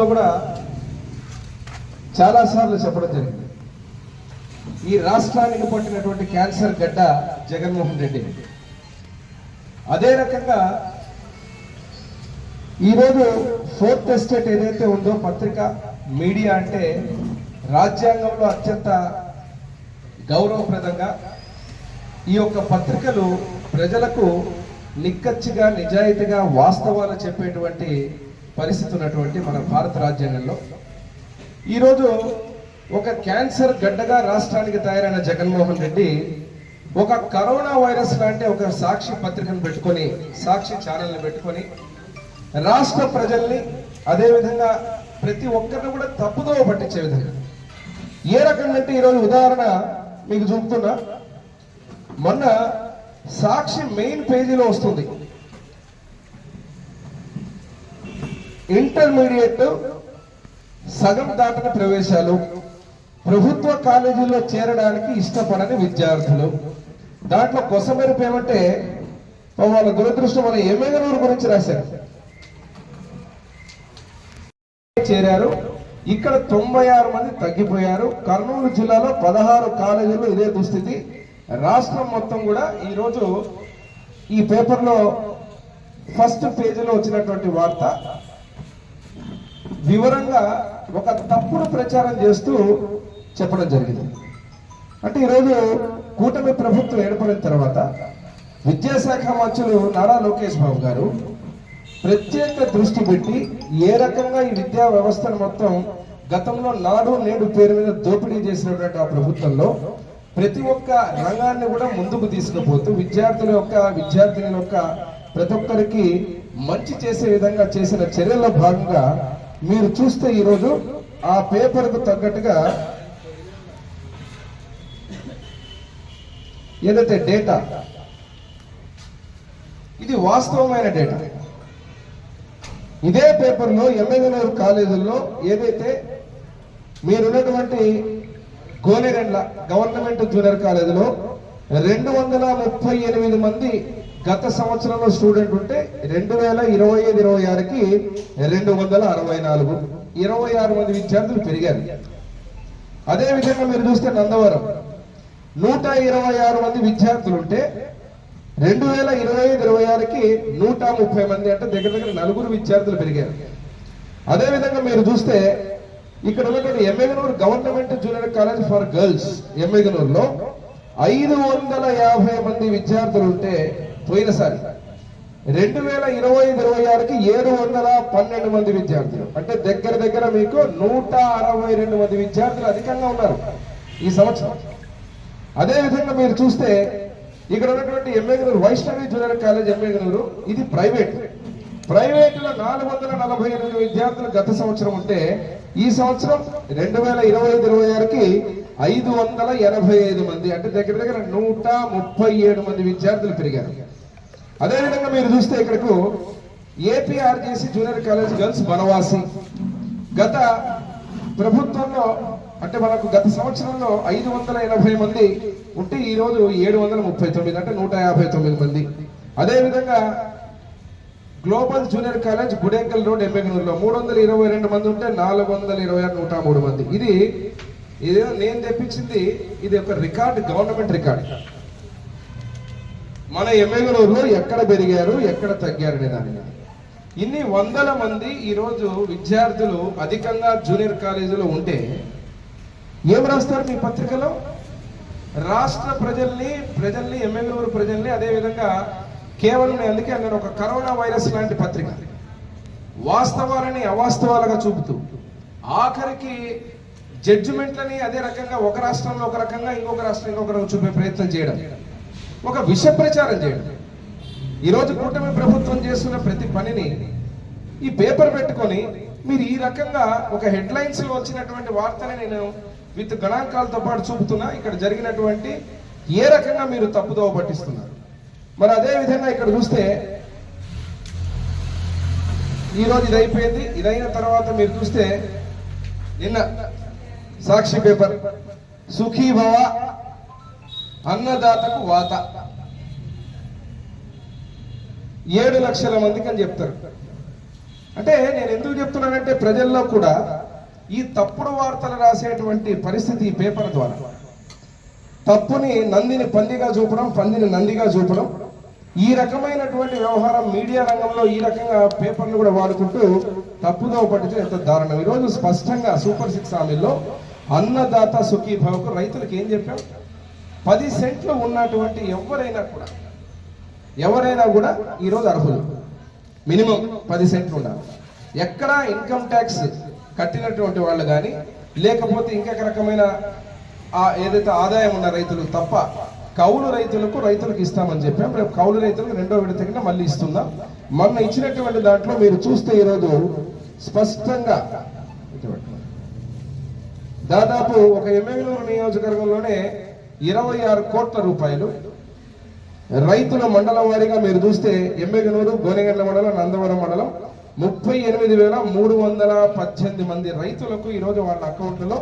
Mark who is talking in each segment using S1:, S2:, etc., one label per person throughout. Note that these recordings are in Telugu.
S1: సభలో కూడా చాలాసార్లు చెప్పడం జరిగింది. ఈ రాష్ట్రానికి పట్టినటువంటి క్యాన్సర్ గడ్డ జగన్మోహన్ రెడ్డి. అదే రకంగా ఈరోజు ఫోర్త్ ఎస్టేట్ ఏదైతే ఉందో పత్రిక మీడియా అంటే రాజ్యాంగంలో అత్యంత గౌరవప్రదంగా ఈ యొక్క పత్రికలు ప్రజలకు నిక్కచ్చిగా నిజాయితీగా వాస్తవాలు చెప్పేటువంటి పరిస్థితి ఉన్నటువంటి మన భారత రాజ్యాంగంలో. ఈరోజు ఒక క్యాన్సర్ గడ్డగా రాష్ట్రానికి తయారైన జగన్మోహన్ రెడ్డి ఒక కరోనా వైరస్ లాంటి ఒక సాక్షి పత్రికను పెట్టుకొని సాక్షి ఛానల్ని పెట్టుకొని రాష్ట్ర ప్రజల్ని అదేవిధంగా ప్రతి ఒక్కరిని కూడా తప్పుదోవ పట్టించే విధంగా. ఏ రకంగా అంటే ఈరోజు ఉదాహరణ మీకు చూపుతున్నా. మొన్న సాక్షి మెయిన్ పేజీలో వస్తుంది. ఇంటర్మీడియట్ సగం దాటిన ప్రవేశాలు ప్రభుత్వ కాలేజీల్లో చేరడానికి ఇష్టపడని విద్యార్థులు. దాంట్లో కొసమెరుపు ఏమంటే వాళ్ళ దురదృష్టం మన ఎమ్మెగనూరు గురించి రాశారు. చేరారు. ఇక్కడ తొంభై ఆరు మంది తగ్గిపోయారు. కర్నూలు జిల్లాలో పదహారు కాలేజీలు ఇదే దుస్థితి. రాష్ట్రం మొత్తం కూడా ఈరోజు ఈ పేపర్లో ఫస్ట్ పేజీలో వచ్చినటువంటి వార్త. వివరంగా ఒక తప్పుడు ప్రచారం చేస్తూ చెప్పడం జరిగింది. అంటే ఈరోజు కూటమి ప్రభుత్వం ఏర్పడిన తర్వాత విద్యాశాఖ మంత్రులు నారా లోకేష్ బాబు గారు ప్రత్యేక దృష్టి పెట్టి ఏ రకంగా ఈ విద్యా వ్యవస్థను మొత్తం గతంలో నాడు నేడు పేరు మీద దోపిడీ చేసినటువంటి ఆ ప్రభుత్వంలో ప్రతి ఒక్క రంగాన్ని కూడా ముందుకు తీసుకుపోతూ విద్యార్థుల యొక్క విద్యార్థినుల యొక్క ప్రతి ఒక్కరికి మంచి చేసే విధంగా చేసిన చర్యల్లో భాగంగా మీరు చూస్తే ఈరోజు ఆ పేపర్కు తగ్గట్టుగా ఏదైతే డేటా ఇది వాస్తవమైన డేటా. ఇదే పేపర్లో ఎమ్మెగనూరు కాలేజీల్లో ఏదైతే మీరున్నటువంటి గోనెరెండ్ల గవర్నమెంట్ జూనియర్ కాలేజీలో రెండు వందల ముప్పై ఎనిమిది మంది గత సంవత్సరంలో స్టూడెంట్ ఉంటే రెండు వేల ఇరవై ఐదు ఇరవై ఆరుకి రెండు వందల అరవై నాలుగు ఇరవై ఆరు మంది విద్యార్థులు పెరిగారు. అదే విధంగా మీరు చూస్తే నందవరం నూట ఇరవై ఆరు మంది విద్యార్థులు ఉంటే రెండు వేల ఇరవై ఐదు ఇరవై ఆరుకి నూట ముప్పై మంది అంటే దగ్గర దగ్గర నలుగురు విద్యార్థులు పెరిగారు. అదే విధంగా మీరు చూస్తే ఇక్కడ ఉన్నటువంటి Yemmiganur government junior college for girls ఎమ్మెగనూరులో ఐదు వందల యాభై మంది విద్యార్థులు ఉంటే పోయినసారి రెండు వేల ఇరవై ఐదు ఇరవై ఆరుకి ఏడు వందల పన్నెండు మంది విద్యార్థులు. అంటే దగ్గర దగ్గర మీకు నూట అరవై రెండు మంది విద్యార్థులు అధికంగా ఉన్నారు ఈ సంవత్సరం. అదే విధంగా మీరు చూస్తే ఇక్కడ ఉన్నటువంటి ఎమ్మెగనూరు వైష్ణవి జూనియర్ కాలేజ్ ఎమ్మెగనూరు ఇది ప్రైవేట్. ప్రైవేటులో నాలుగు వందల నలభై ఎనిమిది విద్యార్థులు గత సంవత్సరం ఉంటే ఈ సంవత్సరం రెండు వేల ఇరవై ఐదు ఇరవై ఆరుకి ఐదు వందల ఎనభై ఐదు మంది అంటే దగ్గర దగ్గర నూట ముప్పై ఏడు మంది విద్యార్థులు పెరిగారు. అదేవిధంగా మీరు చూస్తే ఇక్కడకు APRJC junior college girls Banavasi గత ప్రభుత్వంలో అంటే మనకు గత సంవత్సరంలో ఐదు వందల ఎనభై మంది ఉంటే ఈరోజు ఏడు వందల ముప్పై తొమ్మిది అంటే నూట యాభై తొమ్మిది మంది. అదేవిధంగా global junior college Gudekal road ఎంబెగనూరులో మూడు వందల ఇరవై రెండు మంది ఉంటే నాలుగు వందల ఇరవై ఆరు నూట మూడు మంది. ఇది ఇదేదో నేను తెప్పించింది ఇది ఒక రికార్డ్ గవర్నమెంట్ రికార్డ్. మన ఎమ్మెగనూరులో ఎక్కడ పెరిగారు ఎక్కడ తగ్గారు అనే దాని మీద. ఇన్ని వందల మంది ఈరోజు విద్యార్థులు అధికంగా జూనియర్ కాలేజీలో ఉంటే ఏం రాస్తారు మీ పత్రికలో? రాష్ట్ర ప్రజల్ని ప్రజల్ని ఎమ్మెల్యేలు ప్రజల్ని అదే విధంగా కేవలం అందుకే అన్నాను ఒక కరోనా వైరస్ లాంటి పత్రిక. వాస్తవాలని అవాస్తవాలుగా చూపుతూ ఆఖరికి జడ్జిమెంట్లని అదే రకంగా ఒక రాష్ట్రంలో ఒక రకంగా ఇంకొక రాష్ట్రం ఇంకొక రకంగా చూపే ప్రయత్నం చేయడం. ఒక విష ప్రచారం చేయడం. ఈరోజు కూటమి ప్రభుత్వం చేస్తున్న ప్రతి పనిని ఈ పేపర్ పెట్టుకొని మీరు ఈ రకంగా ఒక హెడ్లైన్స్లో వచ్చినటువంటి వార్తని నేను విత్ గణాంకాలతో పాటు చూపుతున్నా. ఇక్కడ జరిగినటువంటి ఏ రకంగా మీరు తప్పుదోవ పట్టిస్తున్నారు. మరి అదే విధంగా ఇక్కడ చూస్తే ఈరోజు ఇది అయిపోయింది ఇదైన తర్వాత మీరు చూస్తే నిన్న సాక్షి పేపర్ సుఖీ భవ అన్నదాతకు వాత. ఏడు లక్షల మందికి అని చెప్తారు. అంటే నేను ఎందుకు చెప్తున్నానంటే ప్రజల్లో కూడా ఈ తప్పుడు వార్తలు రాసేటువంటి పరిస్థితి ఈ పేపర్ ద్వారా. తప్పుని నందిని పందిగా చూపడం పందిని నందిగా చూపడం ఈ రకమైనటువంటి వ్యవహారం మీడియా రంగంలో ఈ రకంగా పేపర్లు కూడా వాడుకుంటూ తప్పుదో పట్టితే ఎంత దారుణం. ఈరోజు స్పష్టంగా సూపర్ సిక్స్ హామీల్లో అన్నదాత సుఖీభావకు రైతులకు ఏం చెప్పాం? పది సెంట్లు ఉన్నటువంటి ఎవరైనా కూడా ఎవరైనా కూడా ఈరోజు అర్హులు. మినిమం పది సెంట్లు ఉండాలి. ఎక్కడ ఇన్కమ్ ట్యాక్స్ కట్టినటువంటి వాళ్ళు కానీ లేకపోతే ఇంకొక రకమైన ఆ ఏదైతే ఆదాయం ఉన్న రైతులు తప్ప కౌలు రైతులకు రైతులకు ఇస్తామని చెప్పాం. రేపు కౌలు రైతులకు రెండో విడత కింద మళ్ళీ ఇస్తుందా మొన్న ఇచ్చినటువంటి దాంట్లో మీరు చూస్తే ఈరోజు స్పష్టంగా దాదాపు ఒక ఎమ్మెల్యేలూరు నియోజకవర్గంలోనే ఇరవై ఆరు కోట్ల రూపాయలు. రైతుల మండలం వారీగా మీరు చూస్తే ఎమ్మెగనూరు గోనెగండ్ల మండలం నందవరం మండలం ముప్పై ఎనిమిది వేల మూడు వందల పద్దెనిమిది మంది రైతులకు ఈరోజు వాళ్ళ అకౌంట్లో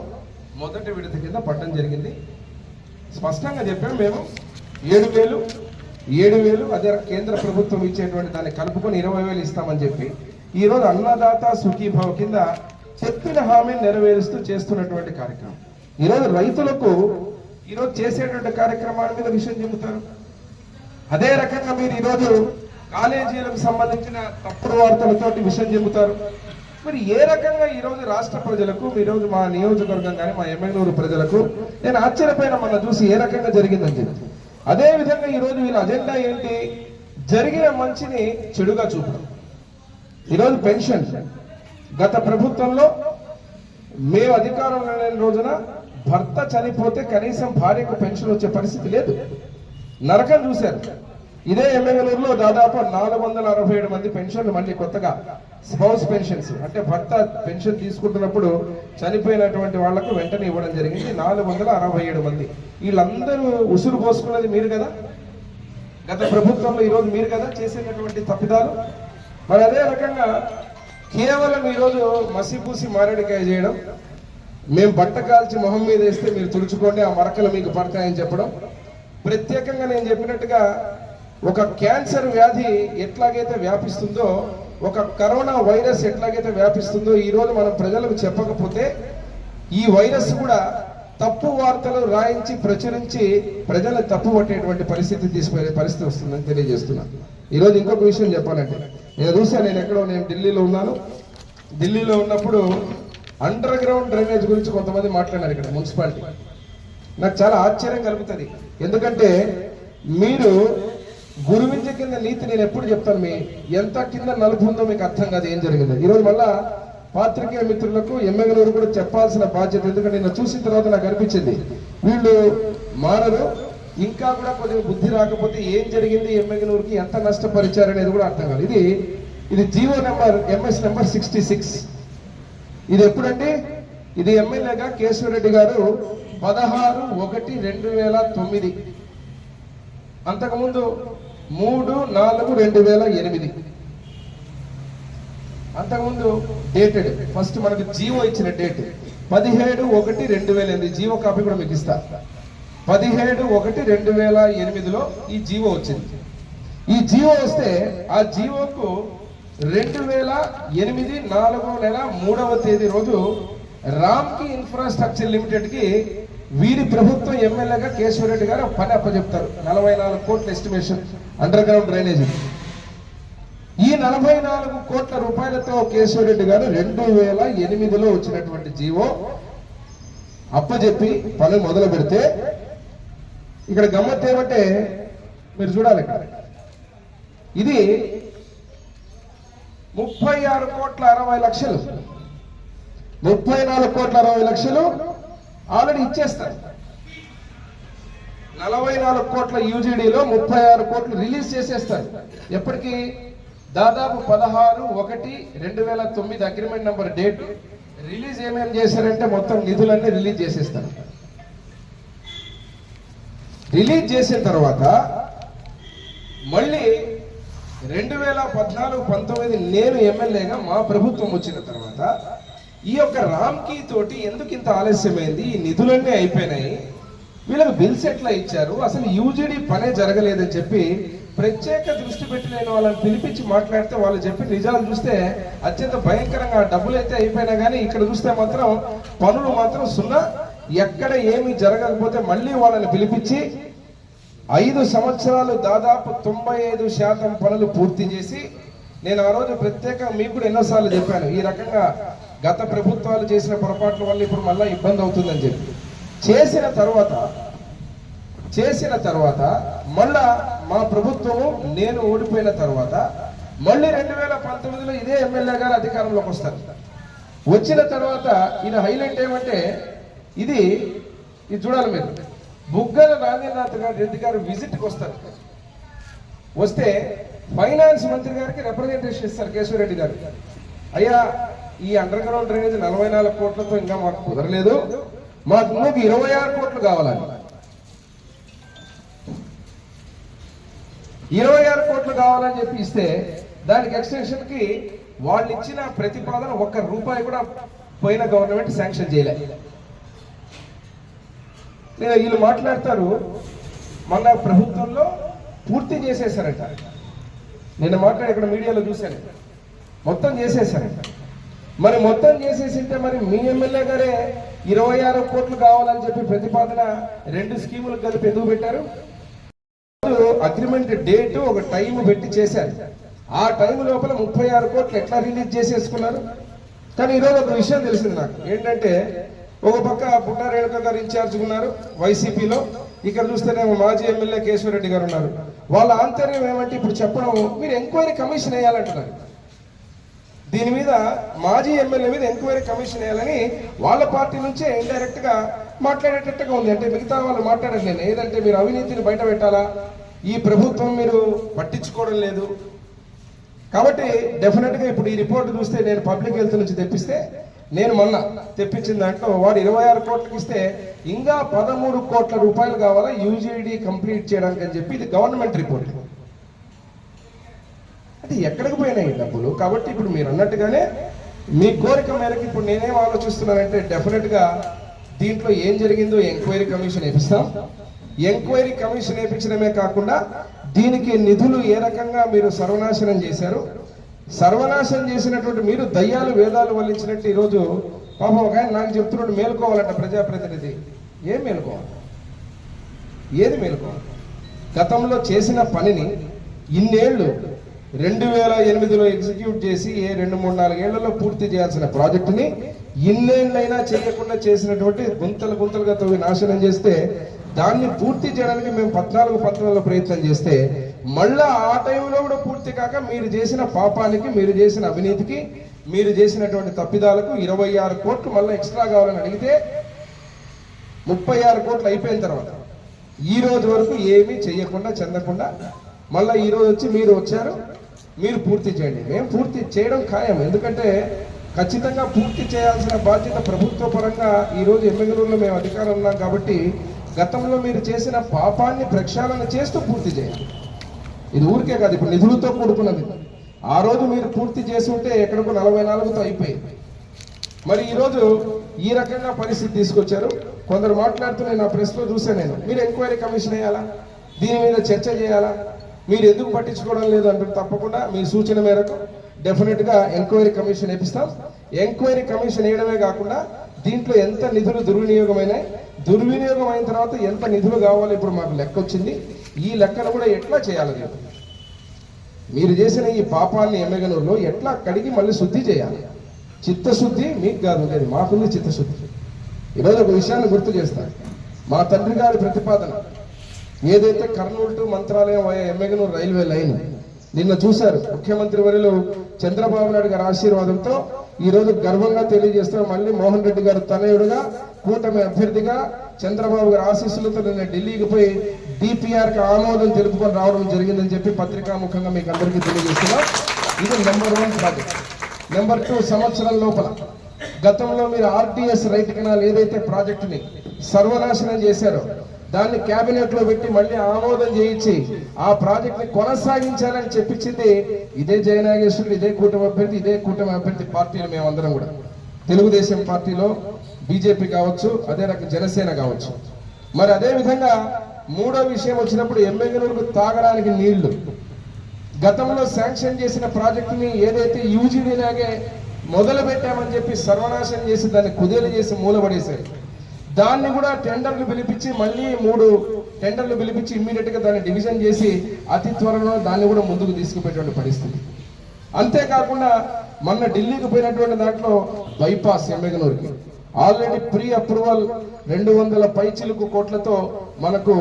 S1: మొదటి విడత కింద పట్టడం జరిగింది. స్పష్టంగా చెప్పాం మేము ఏడు వేలు ఏడు వేలు అదే కేంద్ర ప్రభుత్వం ఇచ్చేటువంటి దాన్ని కలుపుకొని ఇరవై వేలు ఇస్తామని చెప్పి ఈరోజు అన్నదాత సుఖీభావ కింద చెప్పిన హామీని నెరవేరుస్తూ చేస్తున్నటువంటి కార్యక్రమం. ఈరోజు రైతులకు ఈరోజు చేసేటువంటి కార్యక్రమాల మీద విషయం చెబుతారు అదే రకంగా మీరు ఈరోజు కాలేజీలకు సంబంధించిన తప్పుడు వార్తలతోటి విషయం చెబుతారు. మరి ఏ రకంగా ఈరోజు రాష్ట్ర ప్రజలకు ఈరోజు మా నియోజకవర్గం కానీ మా ఎమ్మెల్యూరు ప్రజలకు నేను ఆశ్చర్యపోయిన మన చూసి ఏ రకంగా జరిగిందని చెప్పి. అదే విధంగా ఈరోజు వీళ్ళ అజెండా ఏంటి? జరిగిన మంచిని చెడుగా చూపడం. ఈరోజు పెన్షన్. గత ప్రభుత్వంలో మేము అధికారంలో లేని రోజున భర్త చనిపోతే కనీసం భార్యకు పెన్షన్ వచ్చే పరిస్థితి లేదు. నరకం చూశారు. ఇదే ఎమ్మెల్యేలో దాదాపు నాలుగు వందల అరవై ఏడు మంది పెన్షన్లు మళ్ళీ కొత్తగా స్పౌస్ పెన్షన్స్ అంటే భర్త పెన్షన్ తీసుకుంటున్నప్పుడు చనిపోయినటువంటి వాళ్ళకు వెంటనే ఇవ్వడం జరిగింది. నాలుగు వందల అరవై ఏడు మంది. వీళ్ళందరూ ఉసురు పోసుకున్నది మీరు కదా? గత ప్రభుత్వంలో ఈరోజు మీరు కదా చేసినటువంటి తప్పిదాలు? మరి అదే రకంగా కేవలం ఈరోజు మసిపూసి మారేడికాయ చేయడం మేము బట్ట కాల్చి మొహం మీద వేస్తే మీరు తుడుచుకోండి ఆ మరకలు మీకు పడతాయని చెప్పడం. ప్రత్యేకంగా నేను చెప్పినట్టుగా ఒక క్యాన్సర్ వ్యాధి ఎట్లాగైతే వ్యాపిస్తుందో ఒక కరోనా వైరస్ ఎట్లాగైతే వ్యాపిస్తుందో ఈరోజు మనం ప్రజలకు చెప్పకపోతే ఈ వైరస్ కూడా తప్పు వార్తలు రాయించి ప్రచురించి ప్రజలు తప్పు పట్టేటువంటి పరిస్థితి తీసుకునే పరిస్థితి వస్తుందని తెలియజేస్తున్నాను ఈరోజు ఇంకొక విషయం చెప్పాలంటే నేను చూసాను నేను ఎక్కడో నేను ఢిల్లీలో ఉన్నాను. ఢిల్లీలో ఉన్నప్పుడు అండర్ గ్రౌండ్ డ్రైనేజ్ గురించి కొంతమంది మాట్లాడారు ఇక్కడ మున్సిపాలిటీ. నాకు చాలా ఆశ్చర్యం కలుగుతుంది. ఎందుకంటే మీరు గురు కింద నీతి నేను ఎప్పుడు చెప్తాను మీ ఎంత కింద నలుపు ఉందో మీకు అర్థం కాదు ఏం జరిగింది. ఈరోజు మళ్ళా పాత్రికేయ మిత్రులకు ఎమ్మెల్యేలు కూడా చెప్పాల్సిన బాధ్యత ఎందుకంటే నేను చూసిన తర్వాత నాకు అనిపించింది. వీళ్ళు మారరు ఇంకా కూడా కొద్దిగా బుద్ధి రాకపోతే ఏం జరిగింది ఎమ్మెల్యేలూరుకి ఎంత నష్టపరిచారు అనేది కూడా అర్థం కాదు. ఇది ఇది GO number MS number sixty six. ఇది ఎప్పుడండి? ఇది ఎమ్మెల్యేగా కేశవరెడ్డి గారు పదహారు ఒకటి రెండు వేల తొమ్మిది. అంతకుముందు మూడు నాలుగు రెండు వేల ఎనిమిది. అంతకుముందు డేటెడ్. ఫస్ట్ మనకు జీవో ఇచ్చిన డేట్. పదిహేడు ఒకటి రెండు వేల ఎనిమిది. జీవో కాపీ కూడా మీకు ఇస్తా. పదిహేడు ఒకటి రెండు వేల ఎనిమిదిలో ఈ జీవో వచ్చింది. ఈ జీవో వస్తే ఆ జీవోకు రెండు వేల ఎనిమిది నాలుగో నెల మూడవ తేదీ రోజు రామ్కి ఇన్ఫ్రాస్ట్రక్చర్ లిమిటెడ్కి వీరి ప్రభుత్వం ఎమ్మెల్యేగా కేశవరెడ్డి గారు పని అప్పచెప్తారు. నలభై నాలుగు కోట్ల ఎస్టిమేషన్ అండర్ గ్రౌండ్ డ్రైనేజీ. ఈ నలభై నాలుగు కోట్ల రూపాయలతో కేశవరెడ్డి గారు రెండు వేల ఎనిమిదిలో వచ్చినటువంటి జీవో అప్పచెప్పి పని మొదలు పెడితే ఇక్కడ గమ్మత్ ఏమంటే మీరు చూడాలి ఇక్కడ. ఇది ముప్పై ఆరు కోట్ల అరవై లక్షలు. ముప్పై నాలుగు కోట్ల అరవై లక్షలు ఆల్రెడీ ఇచ్చేస్తారు. నలభై నాలుగు కోట్ల యూజీడీలో ముప్పై ఆరు కోట్లు రిలీజ్ చేసేస్తారు. ఎప్పటికి? దాదాపు పదహారు ఒకటి రెండు వేల తొమ్మిది అగ్రిమెంట్ నెంబర్ డేట్ రిలీజ్ ఏమేమి చేశారంటే మొత్తం నిధులన్నీ రిలీజ్ చేసేస్తారు. రిలీజ్ చేసిన తర్వాత మళ్ళీ రెండు వేల పద్నాలుగు పంతొమ్మిది నేను ఎమ్మెల్యేగా మా ప్రభుత్వం వచ్చిన తర్వాత ఈ యొక్క రామ్కీ తోటి ఎందుకు ఇంత ఆలస్యమైంది? ఈ నిధులన్నీ అయిపోయినాయి. వీళ్ళకి బిల్స్ ఎట్లా ఇచ్చారు? అసలు యూజీడీ పనే జరగలేదని చెప్పి ప్రత్యేక దృష్టి పెట్టి నేను వాళ్ళని పిలిపించి మాట్లాడితే వాళ్ళు చెప్పి నిజాలు చూస్తే అత్యంత భయంకరంగా డబ్బులు అయితే అయిపోయినా కానీ ఇక్కడ చూస్తే మాత్రం పనులు మాత్రం సున్నా. ఎక్కడ ఏమి జరగకపోతే మళ్ళీ వాళ్ళని పిలిపించి ఐదు సంవత్సరాలు దాదాపు తొంభై ఐదు శాతం పనులు పూర్తి చేసి నేను ఆ రోజు ప్రత్యేకంగా మీకు కూడా ఎన్నోసార్లు చెప్పాను ఈ రకంగా గత ప్రభుత్వాలు చేసిన పొరపాట్ల వల్ల ఇప్పుడు మళ్ళీ ఇబ్బంది అవుతుందని చెప్పి. చేసిన తర్వాత చేసిన తర్వాత మళ్ళా మా ప్రభుత్వము నేను ఓడిపోయిన తర్వాత మళ్ళీ రెండు వేల పంతొమ్మిదిలో ఇదే ఎమ్మెల్యే గారు అధికారంలోకి వస్తారు. వచ్చిన తర్వాత ఈయన హైలైట్ ఏమంటే ఇది ఇది చూడాలి మీరు. బుగ్గల రాజేంద్రనాథ్ గారు రెడ్డి గారు విజిట్కి వస్తారు. వస్తే ఫైనాన్స్ మంత్రి గారికి రిప్రజెంటేషన్ ఇస్తారు కేశవరెడ్డి గారు. అయ్యా ఈ అండర్ గ్రౌండ్ డ్రైనేజ్ నలభై నాలుగు కోట్లతో ఇంకా మాకు కుదరలేదు. మాకు ఇంకొక ఇరవై ఆరు కోట్లు కావాలని. ఇరవై ఆరు కోట్లు కావాలని చెప్పి ఇస్తే దానికి ఎక్స్టెన్షన్కి వాళ్ళు ఇచ్చిన ప్రతిపాదన ఒక్క రూపాయి కూడా పోయిన గవర్నమెంట్ శాంక్షన్ చేయలేదు లేదా వీళ్ళు మాట్లాడతారు. మన ప్రభుత్వంలో పూర్తి చేసేసారట నేను మాట్లాడి ఇక్కడ మీడియాలో చూశాను. మొత్తం చేసేసారట మరి మొత్తం చేసేసింటే మరి మీ ఎమ్మెల్యే గారే ఇరవై ఆరు కోట్లు కావాలని చెప్పి ప్రతిపాదన రెండు స్కీములు కలిపి ఎందుకు పెట్టారు? అగ్రిమెంట్ డేట్ ఒక టైం పెట్టి చేశారు. ఆ టైం లోపల ముప్పై ఆరు కోట్లు ఎట్లా రిలీజ్ చేసేసుకున్నారు? కానీ ఈరోజు ఒక విషయం తెలిసింది నాకు. ఏంటంటే ఒక పక్క బుట్టా రేణుక గారు ఇన్ఛార్జ్ ఉన్నారు వైసీపీలో. ఇక్కడ చూస్తేనేమో మాజీ ఎమ్మెల్యే కేశవరెడ్డి గారు ఉన్నారు. వాళ్ళ ఆంతర్యం ఏమంటే ఇప్పుడు చెప్పడం మీరు ఎంక్వైరీ కమిషన్ వేయాలంటున్నారు. దీని మీద మాజీ ఎమ్మెల్యే మీద ఎంక్వైరీ కమిషన్ వేయాలని వాళ్ళ పార్టీ నుంచే ఇండైరెక్ట్గా మాట్లాడేటట్టుగా ఉంది. అంటే మిగతా వాళ్ళు మాట్లాడట్లేదు. ఏదంటే మీరు అవినీతిని బయట పెట్టాలా? ఈ ప్రభుత్వం మీరు పట్టించుకోవడం లేదు. కాబట్టి డెఫినెట్గా ఇప్పుడు ఈ రిపోర్ట్ చూస్తే నేను పబ్లిక్ హెల్త్ నుంచి తెప్పిస్తే నేను మొన్న తెప్పించిన దాంట్లో వాడు ఇరవై ఆరు కోట్లకి ఇస్తే ఇంకా పదమూడు కోట్ల రూపాయలు కావాలా యూజీడీ కంప్లీట్ చేయడానికి అని చెప్పి ఇది గవర్నమెంట్ రిపోర్ట్. అంటే ఎక్కడికి పోయినాయి డబ్బులు? కాబట్టి ఇప్పుడు మీరు అన్నట్టుగానే మీ కోరిక మేరకు ఇప్పుడు నేనేం ఆలోచిస్తున్నానంటే డెఫినెట్గా దీంట్లో ఏం జరిగిందో ఎంక్వైరీ కమిషన్ వేపిస్తాం. ఎంక్వైరీ కమిషన్ వేపించడమే కాకుండా దీనికి నిధులు ఏ రకంగా మీరు సర్వనాశనం చేశారు? సర్వనాశనం చేసినటువంటి మీరు దయ్యాలు వేదాలు వల్లించినట్టు ఈరోజు పాపం ఒక ఆయన నాకు చెప్తున్నాడు మేలుకోవాలంట ప్రజాప్రతినిధి. ఏం మేలుకోవాలి? ఏది మేలుకోవాలి? గతంలో చేసిన పనిని ఇన్నేళ్ళు రెండు వేల ఎనిమిదిలో ఎగ్జిక్యూట్ చేసి ఏ రెండు మూడు నాలుగేళ్ళలో పూర్తి చేయాల్సిన ప్రాజెక్టుని ఇన్నేళ్ళైనా చేయకుండా చేసినటువంటి గుంతలు గుంతలుగా తవ్వి నాశనం చేస్తే దాన్ని పూర్తి చేయడానికి మేము పద్నాలుగు పత్రాల ప్రయత్నం చేస్తే మళ్ళా ఆ టైంలో కూడా పూర్తి కాక మీరు చేసిన పాపానికి మీరు చేసిన అవినీతికి మీరు చేసినటువంటి తప్పిదాలకు ఇరవై ఆరు కోట్లు మళ్ళీ ఎక్స్ట్రా కావాలని అడిగితే ముప్పై ఆరు కోట్లు అయిపోయిన తర్వాత ఈ రోజు వరకు ఏమీ చేయకుండా చెందకుండా మళ్ళీ ఈ రోజు వచ్చి మీరు వచ్చారు మీరు పూర్తి చేయండి. మేము పూర్తి చేయడం ఖాయం. ఎందుకంటే ఖచ్చితంగా పూర్తి చేయాల్సిన బాధ్యత ప్రభుత్వ పరంగా ఈరోజు ఎమ్మెల్యేలో మేము అధికారం ఉన్నాం కాబట్టి గతంలో మీరు చేసిన పాపాన్ని ప్రక్షాళన చేస్తూ పూర్తి చేయాలి. ఇది ఊరికే కాదు ఇప్పుడు నిధులతో కూడుకున్నది. ఆ రోజు మీరు పూర్తి చేసి ఉంటే ఎక్కడికో నలభై నాలుగుతో అయిపోయింది. మరి ఈరోజు ఈ రకంగా పరిస్థితి తీసుకొచ్చారు. కొందరు మాట్లాడుతున్నాయి నా ప్రెస్లో చూసాను నేను. మీరు ఎంక్వైరీ కమిషన్ వేయాలా? దీని మీద చర్చ చేయాలా? మీరు ఎందుకు పట్టించుకోవడం లేదు అంటే తప్పకుండా. మీ సూచన మేరకు డెఫినెట్గా ఎంక్వైరీ కమిషన్ వేపిస్తాం. ఎంక్వైరీ కమిషన్ వేయడమే కాకుండా దీంట్లో ఎంత నిధులు దుర్వినియోగమైనాయి దుర్వినియోగం అయిన తర్వాత ఎంత నిధులు కావాలో ఇప్పుడు మాకు లెక్క వచ్చింది ఈ లెక్కను కూడా ఎట్లా చేయాలి మీరు? చేసిన ఈ పాపాన్ని ఎమ్మెగనూరులో ఎట్లా కడిగి మళ్ళీ శుద్ధి చేయాలి? చిత్తశుద్ధి మీకు కాదు లేదు మాకుంది చిత్తశుద్ధి. ఈరోజు ఒక విషయాన్ని గుర్తు చేస్తాను మా తండ్రి గారి ప్రతిపాదన. ఏదైతే Kurnool to Mantralayam via Yemmiganur railway line నిన్న చూశారు ముఖ్యమంత్రి వరిలో చంద్రబాబు నాయుడు గారి ఆశీర్వాదంతో ఈ రోజు గర్వంగా తెలియజేస్తాం మళ్ళీ మోహన్ రెడ్డి గారు తనయుడుగా కూటమి అభ్యర్థిగా చంద్రబాబు గారి ఆశీస్సులతో నిన్న ఢిల్లీకి పోయి డిపిఆర్కి ఆమోదం తెలుపుకొని రావడం జరిగిందని చెప్పి పత్రికాముఖంగా మీకు అందరికీ తెలియజేస్తున్నాం. ఇది number one project number two సంవత్సరం లోపల గతంలో మీరు ఆర్టీఎస్ రైట్ కెనాల్ ఏదైతే ప్రాజెక్టుని సర్వనాశనం చేశారో దాన్ని క్యాబినెట్లో లో పెట్టి మళ్ళీ ఆమోదం చేయించి ఆ ప్రాజెక్ట్ని కొనసాగించాలని చెప్పించింది ఇదే జయనాగేశ్వరుడు ఇదే కూటమి అభ్యర్థి ఇదే కూటమి అభ్యర్థి పార్టీలు మేమందరం కూడా. తెలుగుదేశం పార్టీలో బీజేపీ కావచ్చు అదే రకం జనసేన కావచ్చు. మరి అదే విధంగా మూడో విషయం వచ్చినప్పుడు ఎమ్మెగనూరుకు తాగడానికి నీళ్ళు. గతంలో శాంక్షన్ చేసిన ప్రాజెక్టుని ఏదైతే యూజీడీ లాగే మొదలు పెట్టామని చెప్పి సర్వనాశనం చేసి దాన్ని కుదేలు చేసి మూలబడేశారు. దాన్ని కూడా టెండర్లు పిలిపించి మళ్ళీ మూడు టెండర్లు పిలిపించి ఇమ్మీడియట్గా దాన్ని డివిజన్ చేసి అతి త్వరలో దాన్ని కూడా ముందుకు తీసుకుపోయేటువంటి పరిస్థితి. అంతేకాకుండా మొన్న ఢిల్లీకి పోయినటువంటి దాంట్లో బైపాస్ ఎమ్మెగనూరుకి. ఆల్రెడీ ప్రీ అప్రూవల్ రెండు వందల పైచిలుకు కోట్లతో మనకు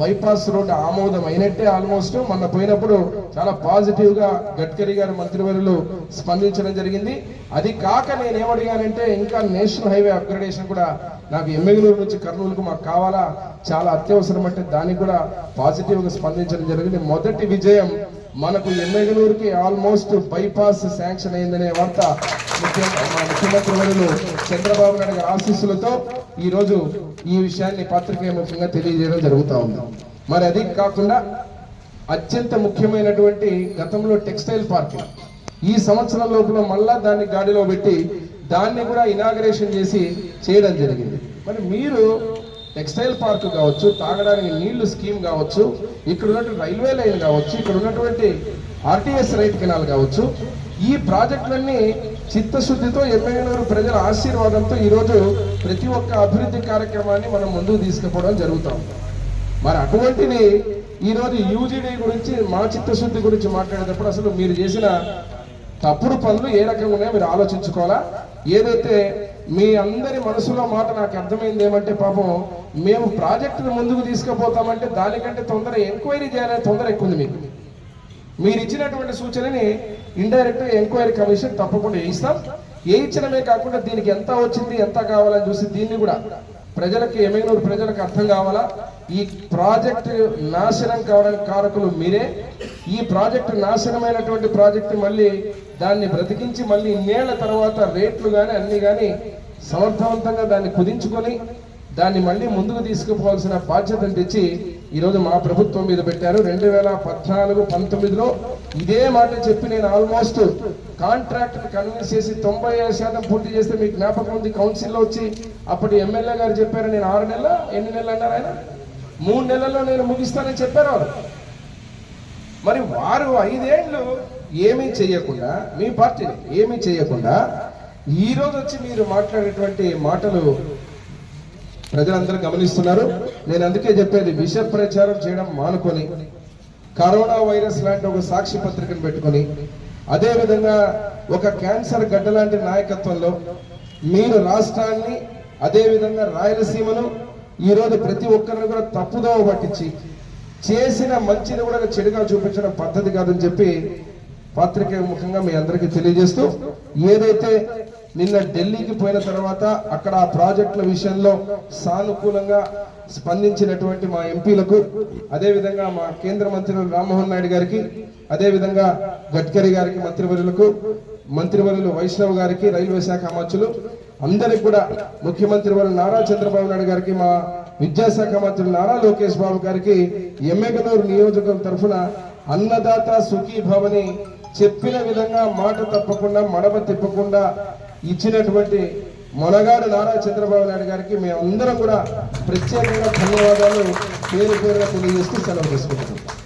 S1: బైపాస్ రోడ్డు ఆమోదం అయినట్టే ఆల్మోస్ట్. మొన్న పోయినప్పుడు చాలా పాజిటివ్గా గడ్కరీ గారి మంత్రివర్యులు స్పందించడం జరిగింది. అది కాక నేనేమడిగానంటే ఇంకా నేషనల్ హైవే అప్గ్రేడేషన్ కూడా నాకు ఎమ్మెగలూరు నుంచి కర్నూలుకు మాకు కావాలా? చాలా అత్యవసరం అంటే దానికి కూడా పాజిటివ్గా స్పందించడం జరిగింది. మొదటి విజయం మనకు ఎమ్మెగలూరుకి ఆల్మోస్ట్ బైపాస్ శాంక్షన్ అయిందనే వార్త ముఖ్యంగా మా ముఖ్యమంత్రి వర్యులు చంద్రబాబు నాయుడు గారి ఆశీస్సులతో ఈ ఈ విషయాన్ని పత్రికేయ ముఖ్యంగా తెలియజేయడం జరుగుతూ ఉంది. మరి అది కాకుండా అత్యంత ముఖ్యమైనటువంటి గతంలో టెక్స్టైల్ పార్క్. ఈ సంవత్సరం లోపల మళ్ళా దాన్ని గాడిలో పెట్టి దాన్ని కూడా ఇనాగరేషన్ చేసి చేయడం జరిగింది. మరి మీరు టెక్స్టైల్ పార్క్ కావచ్చు తాగడానికి నీళ్ళు స్కీమ్ కావచ్చు ఇక్కడ ఉన్నటువంటి రైల్వే లైన్ కావచ్చు ఇక్కడ ఉన్నటువంటి ఆర్టీఎస్ రైట్ కెనాల్ కావచ్చు ఈ ప్రాజెక్టులన్నీ చిత్తశుద్ధితో ఎమ్మెల్యేలు ప్రజల ఆశీర్వాదంతో ఈరోజు ప్రతి ఒక్క అభివృద్ధి కార్యక్రమాన్ని మనం ముందుకు తీసుకుపోవడం జరుగుతాం. మరి అటువంటిది ఈరోజు యూజీడీ గురించి మా చిత్తశుద్ధి గురించి మాట్లాడేటప్పుడు అసలు మీరు చేసిన తప్పుడు పనులు ఏ రకంగా ఉన్నాయో మీరు ఆలోచించుకోవాలా? ఏదైతే మీ అందరి మనసులో మాట నాకు అర్థమైంది ఏమంటే పాపం మేము ప్రాజెక్టును ముందుకు తీసుకుపోతామంటే దానికంటే తొందర ఎంక్వైరీ చేయాలనే తొందర ఎక్కువ ఉంది మీకు. మీరు ఇచ్చినటువంటి సూచనని ఇండైరెక్ట్ ఎంక్వైరీ కమిషన్ తప్పకుండా వేయిస్తాం. వేయించడమే కాకుండా దీనికి ఎంత వచ్చింది ఎంత కావాలని చూసి దీన్ని కూడా ప్రజలకి ఎమ్మెగనూరు ప్రజలకు అర్థం కావాలా? ఈ ప్రాజెక్టు నాశనం కావడానికి కారకులు మీరే. ఈ ప్రాజెక్టు నాశనమైనటువంటి ప్రాజెక్టు మళ్ళీ దాన్ని బ్రతికించి మళ్ళీ ఇన్నేళ్ళ తర్వాత రేట్లు కానీ అన్నీ కానీ సమర్థవంతంగా దాన్ని కుదించుకొని దాన్ని మళ్ళీ ముందుకు తీసుకుపోవాల్సిన బాధ్యతను తెచ్చి ఈరోజు మా ప్రభుత్వం మీద పెట్టారు. రెండు వేల పద్నాలుగు పంతొమ్మిదిలో ఇదే మాట చెప్పి నేను ఆల్మోస్ట్ కాంట్రాక్ట్ కన్విన్స్ చేసి తొంభై ఐదు శాతం పూర్తి చేస్తే మీకు జ్ఞాపకం ఉంది. కౌన్సిల్లో వచ్చి అప్పటి ఎమ్మెల్యే గారు చెప్పారు నేను ఆరు నెలల? ఎన్ని నెలలు అన్నారు ఆయన? మూడు నెలల్లో నేను ముగిస్తానని చెప్పారు వారు. మరి వారు ఐదేళ్ళు ఏమీ చేయకుండా మీ పార్టీని ఏమీ చేయకుండా ఈరోజు వచ్చి మీరు మాట్లాడేటువంటి మాటలు ప్రజలందరూ గమనిస్తున్నారు. నేను అందుకే చెప్పేది విష ప్రచారం చేయడం మానుకొని కరోనా వైరస్ లాంటి ఒక సాక్షి పత్రికను పెట్టుకొని అదేవిధంగా ఒక క్యాన్సర్ గడ్డ లాంటి నాయకత్వంలో మీరు రాష్ట్రాన్ని అదేవిధంగా రాయలసీమను ఈరోజు ప్రతి ఒక్కరిని కూడా తప్పుదోవ పట్టించి చేసిన మంచిని కూడా చెడుగా చూపించడం పద్ధతి కాదని చెప్పి పాత్రికేయ ముఖంగా మీ అందరికీ తెలియజేస్తూ ఏదైతే నిన్న ఢిల్లీకి పోయిన తర్వాత అక్కడ ఆ ప్రాజెక్టుల విషయంలో సానుకూలంగా స్పందించినటువంటి మా ఎంపీలకు అదేవిధంగా మా కేంద్ర మంత్రులు రామ్మోహన్ నాయుడు గారికి అదేవిధంగా గడ్కరీ గారికి మంత్రివర్యులకు మంత్రివర్యులు వైష్ణవ్ గారికి రైల్వే శాఖ అమర్చులు అందరికి కూడా ముఖ్యమంత్రి వారు నారా చంద్రబాబు నాయుడు గారికి మా విద్యాశాఖ మంత్రులు నారా లోకేష్ బాబు గారికి ఎమ్మెగనూరు నియోజకవర్గం తరఫున అన్నదాత సుఖీ భవని చెప్పిన విధంగా మాట తప్పకుండా మడమ తిప్పకుండా ఇచ్చినటువంటి మొనగాడు నారా చంద్రబాబు నాయుడు గారికి మేమందరం కూడా ప్రత్యేకంగా ధన్యవాదాలు పేరు పేరుగా తెలియజేస్తూ సెలవు తీసుకుంటున్నాం.